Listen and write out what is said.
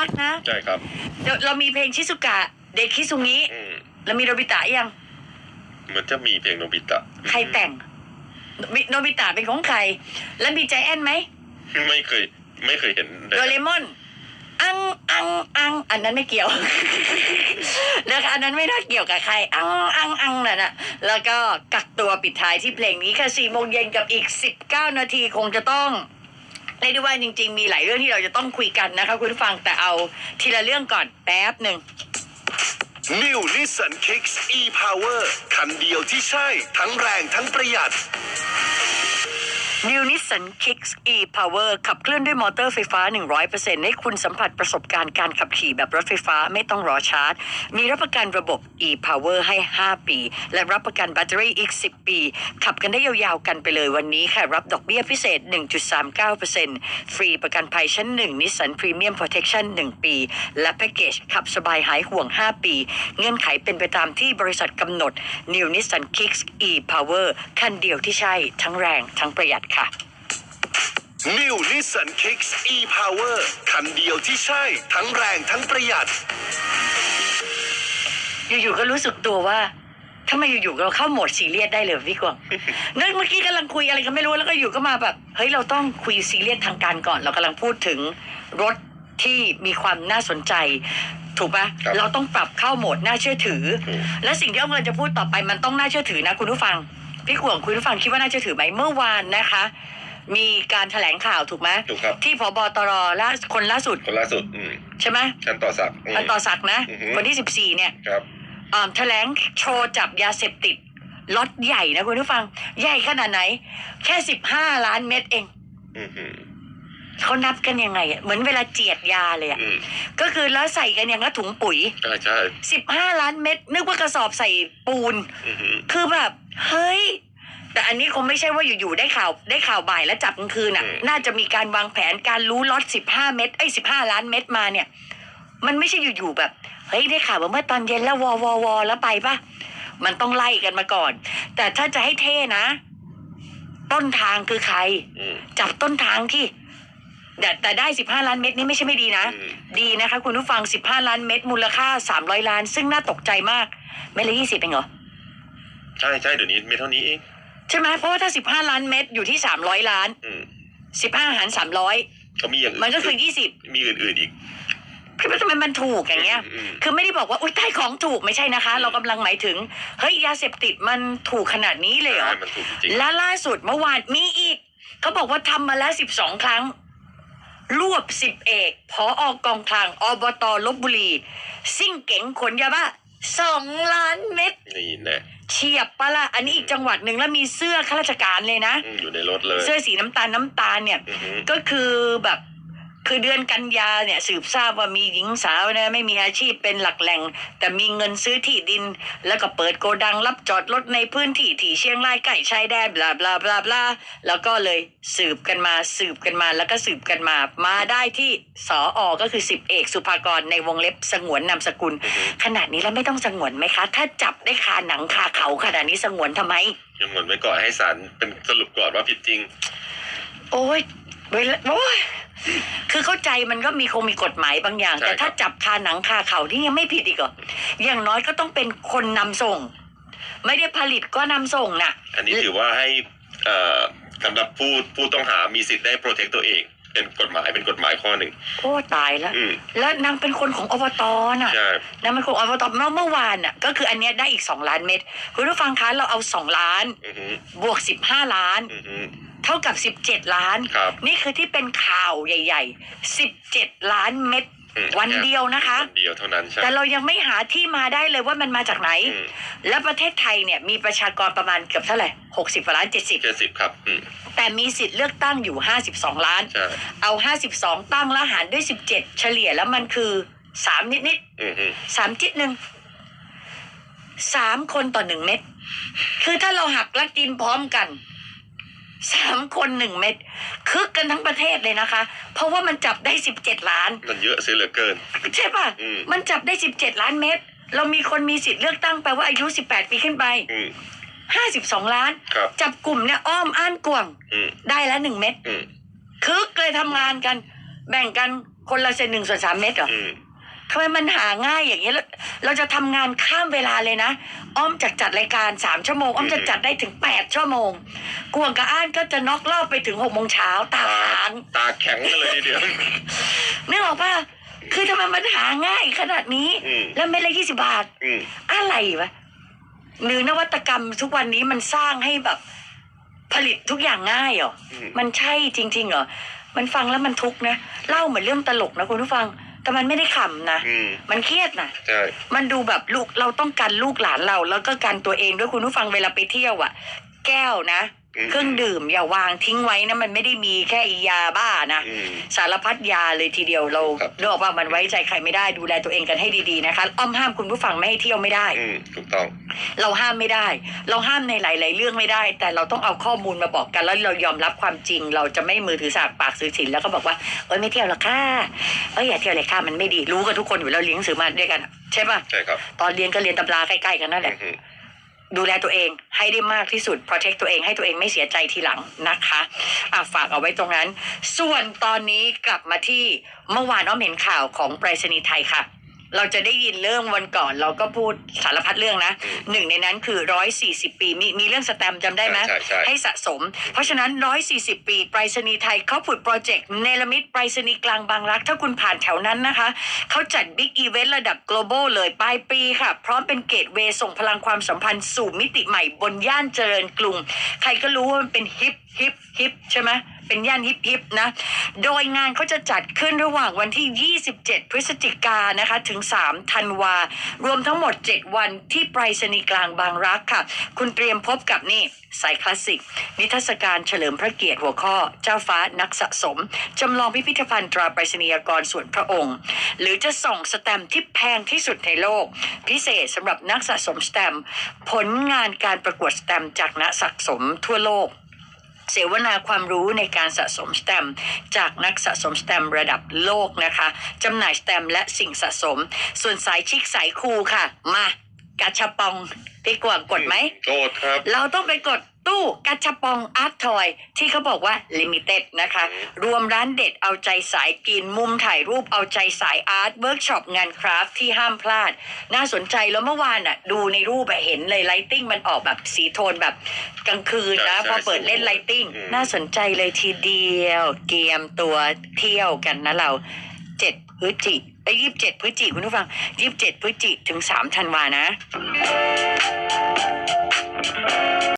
รักนะใช่ครับเดี๋ยวเรามีเพลงชิซุกะ เด็กคิซุงิอืมเรามีโนบิตะยัง เหมือนจะมีเพลงโนบิตะใครแต่งมิโนบิตะเป็นของใคร แล้วมีใจแอนไหมไม่เคยไม่เคยเห็นลยโดเรมอน อัง อัง อัง อันนั้นไม่เกี่ยว นะคะอันนั้นไม่น่าเกี่ยวกับใคร อัง อัง อังนั่นน่ะแล้วก็กักตัวปิดท้ายที่เพลงนี้ค่ะสี่โมงเย็นกับอีกสิบเก้านาทีคงจะต้อง เรียกได้ว่าจริง ๆ มีหลายเรื่องที่เราจะต้องคุยกันนะคะคุณผู้ฟังแต่เอาทีละเรื่องก่อนแป๊บหนึ่ง New Nissan Kicks e-Power คันเดียวที่ใช่ ทั้งแรงทั้งประหยัด New Nissan Kicks e-Power ขับเคลื่อนด้วยมอเตอร์ไฟฟ้า 100%ให้คุณสัมผัสประสบการณ์การขับขี่แบบรถไฟฟ้าไม่ต้องรอชาร์จ มีรับประกันระบบ e-Power ให้ 5 ปี และรับประกันแบตเตอรี่อีก 10 ปี ขับกันได้ยาวๆกันไปเลยวันนี้ค่ะ รับดอกเบี้ยพิเศษ 1.39%ฟรีประกันภัยชั้น 1 Nissan Premium Protection 1 ปี และแพ็กเกจขับสบายหายห่วง 5 ปี เงื่อนไขเป็นไปตามที่บริษัทกำหนด New Nissan Kicks e-Power คันเดียวที่ใช่ทั้งแรงทั้งประหยัดค่ะ New Nissan Kicks e-Power คันเดียวที่ใช่ ทั้งแรงทั้งประหยัด อยู่ๆก็รู้สึกตัวว่าทำไมอยู่ๆเราเข้าโหมดซีเรียสได้เลยพี่กวางนั่นเมื่อกี้กำลังคุยอะไรก็ไม่รู้แล้วก็อยู่ก็มาแบบเฮ้ยเราต้องคุยซีเรียสทางการก่อน เรากำลังพูดถึงรถที่มีความน่าสนใจ ถูกปะครับเราต้องปรับเข้าโหมดน่าเชื่อถือถูกและสิ่งที่อ้อมกำลังจะพูดต่อไปมันต้องน่าเชื่อถือนะคุณผู้ฟัง พี่ขวงคุณผู้ฟังคิดว่าน่าเชื่อถือไหมเมื่อวานนะคะ มีการแถลงข่าวถูกไหมถูกครับ ที่พบตรล่าคนล่าสุดคนล่าสุด อืมใช่ไหมท่านต่อสักดิ์ม อันต่อศักดิ์นะ อือฮึคนที่สิบสี่เนี่ยครับ อ่าแถลงโชว์จับยาเสพติดล็อตใหญ่นะคุณผู้ฟัง ใหญ่ขนาดไหน แค่สิบห้าล้านเม็ดเอง อือหือ เขานับกันยังไงอะเหมือนเวลาเจียดยาเลยอะอืมก็คือแล้วใส่กันอย่างละถุงปุ๋ยใช่ใช่สิบห้าล้านเม็ดนึกว่ากระสอบใส่ปูน อือหือคือแบบเฮ้ย แต่อันนี้คงไม่ใช่ว่าอยู่ๆได้ข่าวได้ข่าวบ่ายแล้วจับกลางคืนอะ น่าจะมีการวางแผนการรู้ล็อตสิบห้าเม็ดไอ้สิบห้าล้านเม็ดมาเนี่ย มันไม่ใช่อยู่ๆแบบเฮ้ยได้ข่าวว่าเมื่อตอนเย็นแล้ววอวอวอแล้วไปปะมันต้องไล่กันมาก่อน แต่ถ้าจะให้เท่นะ ต้นทางคือใคร อืมจับต้นทางที่ แต่แต่ได้สิบห้าล้านเม็ดนี่ไม่ใช่ไม่ดีนะ อืม ดีนะคะ คุณผู้ฟังสิบห้าล้านเม็ดมูลค่าสามร้อยล้าน ซึ่งน่าตกใจมากเม็ดละยี่สิบเองเหรอ ใช่ใช่เดี๋ยวนี้มีเท่านี้เองใช่ไหมเพราะว่าถ้าสิบห้าล้านเม็ดอยู่ที่สามร้อยล้าน อืมสิบห้าหารสามร้อยเขามีอย่างอื่นมันก็คือยี่สิบมีอื่นๆอีก คือทำไมมันถูกอย่างเงี้ย อืม คือไม่ได้บอกว่า อุ้ยได้ของถูกไม่ใช่นะคะ เรากำลังหมายถึง เฮ้ย ยาเสพติดมันถูกขนาดนี้เลยเหรอ ใช่มันถูกจริงและล่าสุดเมื่อวานมีอีก เขาบอกว่าทำมาแล้วสิบสองครั้ง รวบสิบเอกพออกองคลังอบตลบบุรี ซิ่งเก๋งขนยาบ้าสองล้านเม็ดนี่แน่เฉียบปะละอันนี้อีกจังหวัดหนึ่งแล้วมีเสื้อข้าราชการเลยนะอืมอยู่ในรถเลย เสื้อสีน้ำตาลน้ำตาลเนี่ยอือหือก็คือแบบ คือเดือนกันยาเนี่ยสืบทราบว่ามีหญิงสาวนะไม่มีอาชีพเป็นหลักแหล่ง แต่มีเงินซื้อที่ดิน แล้วก็เปิดโกดังรับจอดรถในพื้นที่ที่เชียงรายใกล้ชายแดนบลาบลาบลาบลาแล้วก็เลยสืบกันมาสืบกันมาแล้วก็สืบกันมา มาได้ที่สออก็คือสิบเอกสุภากรในวงเล็บสงวนนามสกุลอือหือขนาดนี้แล้วไม่ต้องสงวนไหมคะ ถ้าจับได้คาหนังคาเขาขนาดนี้สงวนทำไมยังเหมือนไว้ก่อนให้ศาลเป็นสรุปก่อนว่าผิดจริง โอ้ยเวลาโอ้ย คือเข้าใจมันก็มีคงมีกฎหมายบางอย่าง ใช่แต่ถ้าครับ จับคาหนังคาเขานี่ยังไม่ผิดอีกเหรออย่างน้อยก็ต้องเป็นคนนำส่ง ไม่ได้ผลิตก็นำส่งน่ะอันนี้ถือว่าให้เอ่อสำหรับผู้ผู้ต้องหามีสิทธิ์ได้โปรเทคตัวเอง เป็นกฎหมายเป็นกฎหมายข้อหนึ่งโอ้ตายแล้ว อืมแล้วนางเป็นคนของอบตน่ะ ใช่นางเป็นคนของอบตเมื่อเมื่อวานน่ะก็คืออันเนี้ยได้อีกสองล้านเม็ดคุณผู้ฟังคะเราเอาสองล้าน อือหือบวกสิบห้าล้าน อือหือ เท่ากับสิบเจ็ดล้าน ครับ นี่คือที่เป็นข่าวใหญ่ๆสิบเจ็ดล้านเม็ดอืมวันเดียวนะคะ วันเดียวเท่านั้นใช่ แต่เรายังไม่หาที่มาได้เลยว่ามันมาจากไหน อืม และประเทศไทยเนี่ยมีประชากรประมาณเกือบเท่าไหร่หกสิบล้านเจ็ดสิบเจ็ดสิบครับอืมแต่มีสิทธิ์เลือกตั้งอยู่ห้าสิบสองล้าน ใช่เอาห้าสิบสองตั้งแล้วหารด้วยสิบเจ็ดเฉลี่ยแล้วมันคือสามนิดนิดอือหือๆสามจิตหนึ่งสามคนต่อหนึ่งเม็ดคือถ้าเราหักและกินพร้อมกัน สามคนหนึ่งเม็ดคึกกันทั้งประเทศเลยนะคะ เพราะว่ามันจับได้สิบเจ็ดล้าน มันเยอะเสียเหลือเกิน ใช่ป่ะ อืม มันจับได้สิบเจ็ดล้านเม็ดเรามีคนมีสิทธิ์เลือกตั้งแปลว่าอายุสิบแปดปีขึ้นไปอืม ห้าสิบสองล้าน ครับ จับกลุ่มเนี่ยอ้อมอ้านกวางอืม ได้แล้วหนึ่งเม็ดอืม คึกเลยทำงานกัน แบ่งกันคนละเซนหนึ่งส่วนสามเมตรเหรอ อืม ทำไมมันหาง่ายอย่างนี้ยแล้วเราจะทำงานข้ามเวลาเลยนะ อ้อมจากจัดรายการสามชั่วโมง อ้อมจะจัดได้ถึงแปดชั่วโมงกวงกับอ้านก็จะน็อกรอบไปถึงหกโมงเช้าตาตาค้างตาแข็งกันเลยทีเดียว นึกออกป่ะคือทำไมมันหาง่ายขนาดนี้ อืม แล้วเม็ดละยี่สิบาท อืม อะไรวะหรือนวัตกรรมทุกวันนี้มันสร้างให้แบบผลิตทุกอย่างง่ายเหรอ อืม มันใช่จริง ๆ เหรอ มันฟังแล้วมันทุกข์นะ เล่าเหมือนเรื่องตลกนะคุณผู้ฟัง แต่มันไม่ได้ขำนะ อืมมันเครียดนะ ใช่ มันดูแบบลูกเราต้องการลูกหลานเรา แล้วก็การตัวเองด้วยคุณผู้ฟังเวลาไปเที่ยวอะ่ะ แก้วนะอืม เครื่องดื่มอย่าวางทิ้งไว้นะมันไม่ได้มีแค่อียาบ้านะอืมสารพัดยาเลยทีเดียวเราครับเลือกว่ามันไว้ใจใครไม่ได้ดูแลตัวเองกันให้ดีๆนะคะอ้อมห้ามคุณผู้ฟังไม่ให้เที่ยวไม่ได้อืมถูกต้อง เราห้ามไม่ได้ เราห้ามในหลาย ๆ เรื่องไม่ได้ แต่เราต้องเอาข้อมูลมาบอกกันแล้วเรายอมรับความจริง เราจะไม่มือถือสากปากสื่อสินแล้วก็บอกว่าเอ้ยไม่เที่ยวหรอกค่ะเอ้ยอย่าเที่ยวเลยค่ะมันไม่ดีรู้กันทุกคนอยู่แล้วเลี้ยงหนังสือมาด้วยกันใช่ปะใช่ครับตอนเรียนก็เรียนตำราใกล้ๆกันนั่นแหอืละมอืม ดูแลตัวเองให้ได้มากที่สุด protect ตัวเองให้ตัวเองไม่เสียใจทีหลังนะคะอะฝากเอาไว้ตรงนั้น ส่วนตอนนี้กลับมาที่เมื่อวานน้อมเห็นข่าวของไปรษณีย์ไทยค่ะ เราจะได้ยินเรื่องวันก่อนเราก็พูดสารพัดเรื่องนะหนึ่งในนั้นคือร้อยสี่สิบปีมีมีเรื่องสแตมป์จำได้ไหมใช่ใช่ให้สะสม เพราะฉะนั้นร้อยสี่สิบปีไปรษณีย์ไทยเขาผุดโปรเจกต์เนลมิตไปรษณีย์กลางบางรัก ถ้าคุณผ่านแถวนั้นนะคะ เขาจัดบิ๊กอีเวนต์ระดับ global เลยปลายปีค่ะ พร้อมเป็นเกตเวย์ส่งพลังความสัมพันธ์สู่มิติใหม่บนย่านเจริญกรุง ใครก็รู้ว่ามันเป็นฮิปฮิปฮิปใช่ไหม เป็นย่านฮิปฮิปนะ โดยงานเขาจะจัดขึ้นระหว่างวันที่ 27 พฤศจิกานะคะ ถึง 3 ธันวา รวมทั้งหมด 7 วันที่ไปรษณีย์กลางบางรักค่ะ คุณเตรียมพบกับนี่สายคลาสสิก นิทรรศการเฉลิมพระเกียรติหัวข้อ เจ้าฟ้านักสะสม จำลองพิพิธภัณฑ์ตราไปรษณียกรส่วนพระองค์ หรือจะส่องสแตมป์ที่แพงที่สุดในโลก พิเศษสำหรับนักสะสมสแตมป์ผลงานการประกวดสแตมป์จากนักสะสมทั่วโลก เสวนาความรู้ในการสะสมสแตมป์จากนักสะสมสแตมป์ระดับโลกนะคะจำหน่ายสแตมป์และสิ่งสะสม ส่วนสายชิคสายคูลค่ะ มากาชาปองพี่กวางกดไหมโกรธครับ เราต้องไปกด ตู้กัชปองอาร์ตทอยที่เขาบอกว่าลิมิเต็ดนะคะ รวมร้านเด็ดเอาใจสายกินมุมถ่ายรูปเอาใจสายอาร์ตเวิร์กช็อปงานคราฟต์ที่ห้ามพลาด น่าสนใจแล้วเมื่อวานอะ ดูในรูปอะเห็นเลยไลติ้งมันออกแบบสีโทนแบบกลางคืนนะใช่ใช่พอเปิดเล่นไลติ้งอืมน่าสนใจเลยทีเดียว เกมตัวเที่ยวกันนะเราเจ็ดพฤศจิไอ้ยี่สิบเจ็ดพฤศจิคุณผู้ฟังยี่สิบเจ็ดพฤศจิถึงสามธันวานะ